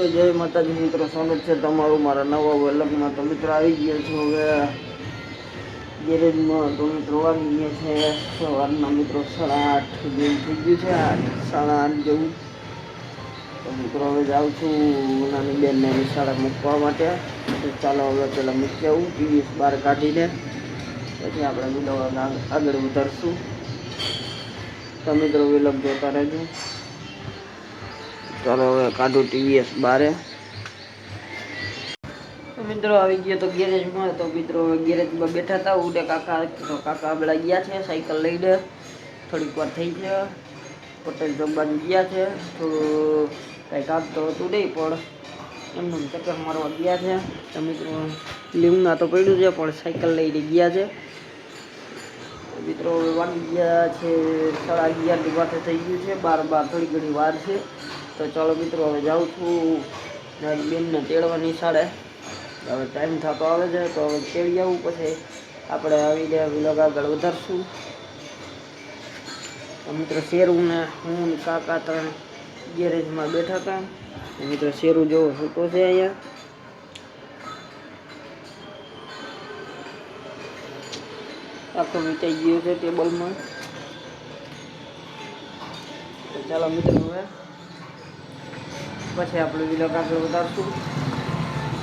તો જય માતાજી મિત્રો, સ્વાગત છે તમારું મારા નવા વલગમાં. તો મિત્રો આવી ગયા છું હવે ગેરેજમાં. તો મિત્રો વાગી ગયા છે. સવારના મિત્રો સાડા આઠ જેવું થઈ ગયું છે, આઠ, સાડા આઠ જેવું. તો મિત્રો હવે જાઉં છું નાની બેનને શાળા મૂકવા માટે. તો ચાલો હવે પહેલાં મૂકી આવું, ટીવી બહાર કાઢીને. પછી આપણે વીડિયો આગળ ઉતરશું તો મિત્રો વિલગ જોતા રહેજો. ચાલો હવે કાઢું ટીવીએસ બારે. મિત્રો આવી ગયો તો ગેરેજમાં તો મિત્રો ગેરેજમાં બેઠા હતા. ઉડે કાકા, તો કાકા આપણા ગયા છે. સાયકલ લઈને થોડીક વાર થઈ છે. પટેલ ચોક ગયા છે. થોડું કાંઈ કામ તો હતું નહીં, પણ એમનું ચક્કર મારવા ગયા છે. તો મિત્રો લીમના તો પડ્યું છે, પણ સાયકલ લઈને ગયા છે. મિત્રો વાગી ગયા છે, સાડા અગિયારની પાસે થઈ ગયું છે. બાર બાર થોડી ઘણી વાર છે. તો ચાલો મિત્રો, હવે જાઉં છું મારી બેનને તેડવાની શાળે. હવે ટાઈમ થતો આવે છે, તો હવે તેડી આવું પછી આપણે આવીને વિલોગ આગળ વધારશું. તો મિત્રો શેરું ને હું ને કાકા ત્રણ ગેરેજમાં બેઠા હતા. તો મિત્રો, શેરું જેવો સૂતો છે અહીંયા. આખો વીટાઈ ગયો છે ટેબલમાં. તો ચાલો મિત્રો, હવે પછી આપણે વિલોક આગળ વધારશું.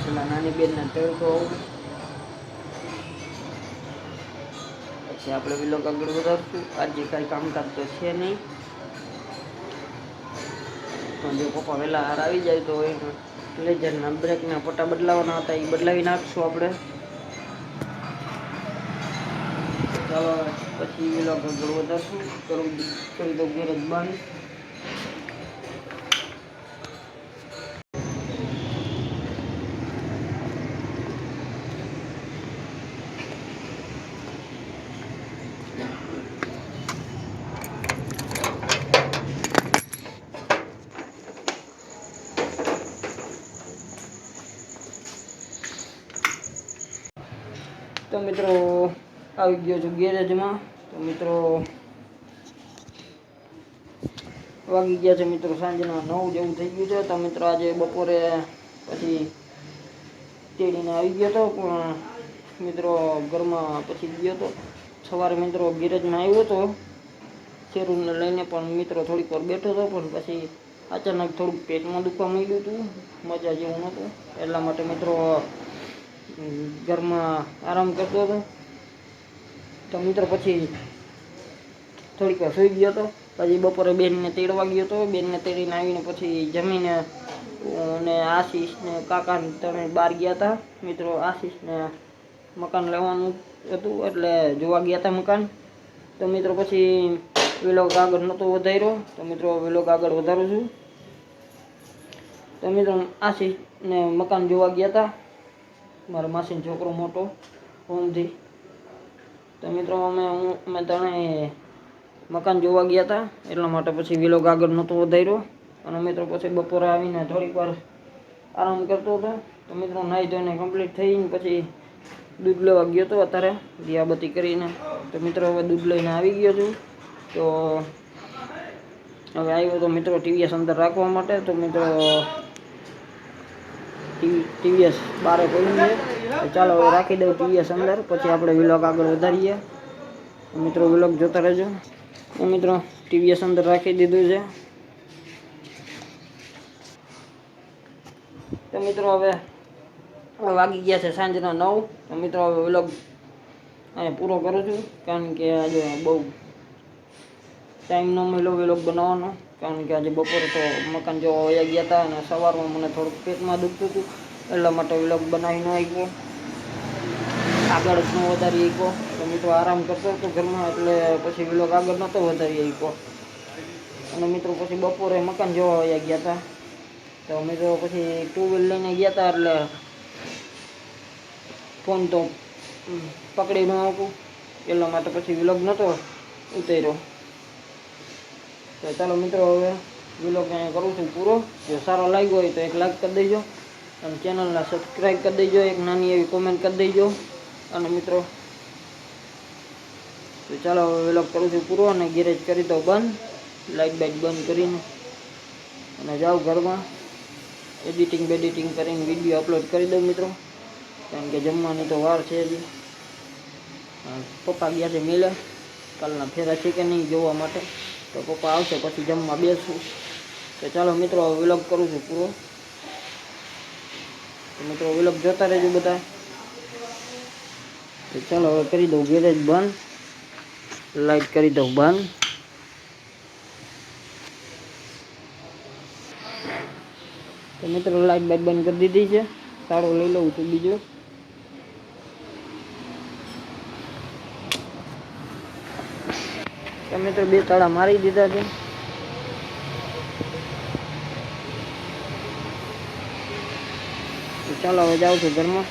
પેલા નાની બેનને તડકો પછી આપણે વિલોક આગળ વધારશું. આજે કાંઈ કામકાજ તો છે નહીં. તો જો પપ્પા વહેલા હાર આવી જાય તો એ લેજરના બ્રેકના પટ્ટા બદલાવાના હતા એ બદલાવી નાખશું આપણે. ચાલો, પછી વિલોક આગળ વધારશું. કરું કરી દઉં ગેરેજ બંધ. તો મિત્રો આવી ગયો છું ગેરેજમાં. તો મિત્રો વાગી ગયા છે મિત્રો સાંજના નવ જેવું થઈ ગયું છે. તો મિત્રો આજે બપોરે પછી તેડીને આવી ગયો હતો પણ મિત્રો ઘરમાં પછી ગયો હતો સવારે મિત્રો ગેરેજમાં આવ્યો હતો શેરુને લઈને પણ મિત્રો થોડીક વાર બેઠો હતો, પણ પછી અચાનક થોડુંક પેટમાં દુખવા માંડ્યું હતું, મજા જેવું નહોતું. એટલા માટે મિત્રો ઘરમાં આરામ કરતો હતો. તો મિત્ર પછી થોડીક વાર સૂઈ ગયો હતો. પછી બપોરે બેનને તેડવા ગયો હતો. બેનને તેડીને આવીને પછી જમીને અને આશીષ ને કાકા તમે બહાર ગયા હતા. મિત્રો, આશીષને મકાન લેવાનું હતું એટલે જોવા ગયા હતા મકાન. તો મિત્રો પછી વિલોગ આગળ નહોતો વધાર્યો. તો મિત્રો વિલોગ આગળ વધારું છું. તો મિત્રો આશીષને મકાન જોવા ગયા હતા. મારા માસીનો છોકરો મોટો હોમથી તો મિત્રો, અમે હું, અમે ત્રણેય મકાન જોવા ગયા હતા એટલા માટે પછી વિલોગ આગળ નહોતો વધાર્યો. અને મિત્રો, પછી બપોરે આવીને થોડીક વાર આરામ કરતો હતો. તો મિત્રો નાહી ધોઈને કમ્પ્લીટ થઈને પછી દૂધ લેવા ગયો હતો અત્યારે, દિયાબત્તી કરીને. તો મિત્રો, હવે દૂધ લઈને આવી ગયો છું. તો હવે આવ્યો તો મિત્રો, ટીવીએસ અંદર રાખવા માટે. તો મિત્રો ટીવીએસ બારે પડ્યું છે. ચાલો હવે રાખી દઉં ટીવીએસ અંદર. પછી આપણે વિલોગ આગળ વધારીએ. મિત્રો વિલોગ જોતા રહેજો. મિત્રો, ટીવીએસ અંદર રાખી દીધું છે. તો મિત્રો હવે વાગી ગયા છે સાંજના નવ. તો મિત્રો, હવે વિલોગ અહીંયા પૂરો કરું છું. કારણ કે આજે બહુ ટાઈમ ન મળ્યો વિલોગ બનાવવાનો. કારણ કે આજે બપોરે તો મકાન જોવા વયા ગયા હતા અને સવારમાં મને થોડુંક પેટમાં દુખતું હતું. એટલા માટે વિલોગ બનાવી ન આવ્યો આગળ જ ન વધારી આવ્યો તો આરામ કરતો હતો ઘરમાં, એટલે પછી વિલોગ આગળ નહોતો વધારી આવ્યો અને મિત્રો પછી બપોરે મકાન જોવા વયા ગયા હતા તો મિત્રો પછી ટુ વ્હીલ લઈને ગયા હતા એટલે ફોન તો પકડી ન આપું એટલા માટે પછી વ્લોગ નહોતો ઉતાર્યો. તો ચાલો મિત્રો, હવે વિલોગ અહીંયા કરું છું પૂરો. જો સારો લાગ્યો હોય તો એક લાઈક કરી દેજો અને ચેનલને સબસ્ક્રાઈબ કરી દેજો, એક નાની એવી કોમેન્ટ કરી દેજો. અને મિત્રો, તો ચાલો હવે વિલોગ કરું છું પૂરો અને ગેરેજ કરી દો બંધ. લાઇટ બાઇટ બંધ કરીને અને જાઓ ઘરમાં. એડિટિંગ બેડિટિંગ કરીને વીડિયો અપલોડ કરી દઉં મિત્રો. કારણ કે જમવાની તો વાર છે હજી. પપ્પા ગયા છે મેલે. કાલના ફેરા છે કે નહીં જોવા માટે. તો પપ્પા આવશે, પછી જમવા બેસું. તો ચાલો મિત્રો વિલોગ કરું છું પૂરો. મિત્રો વિલોગ જોતા રહેજો બધા. ચાલો હવે કરી દઉં ગેરેજ બંધ. લાઈટ કરી દઉં બંધ. તો મિત્રો લાઈટ બાઈટ બંધ કરી દીધી છે. સારો લઈ લઉં છું બીજો. તો બે તાળા મારી દીધા છે. ચાલો હવે જાઉં છું ઘરમાં.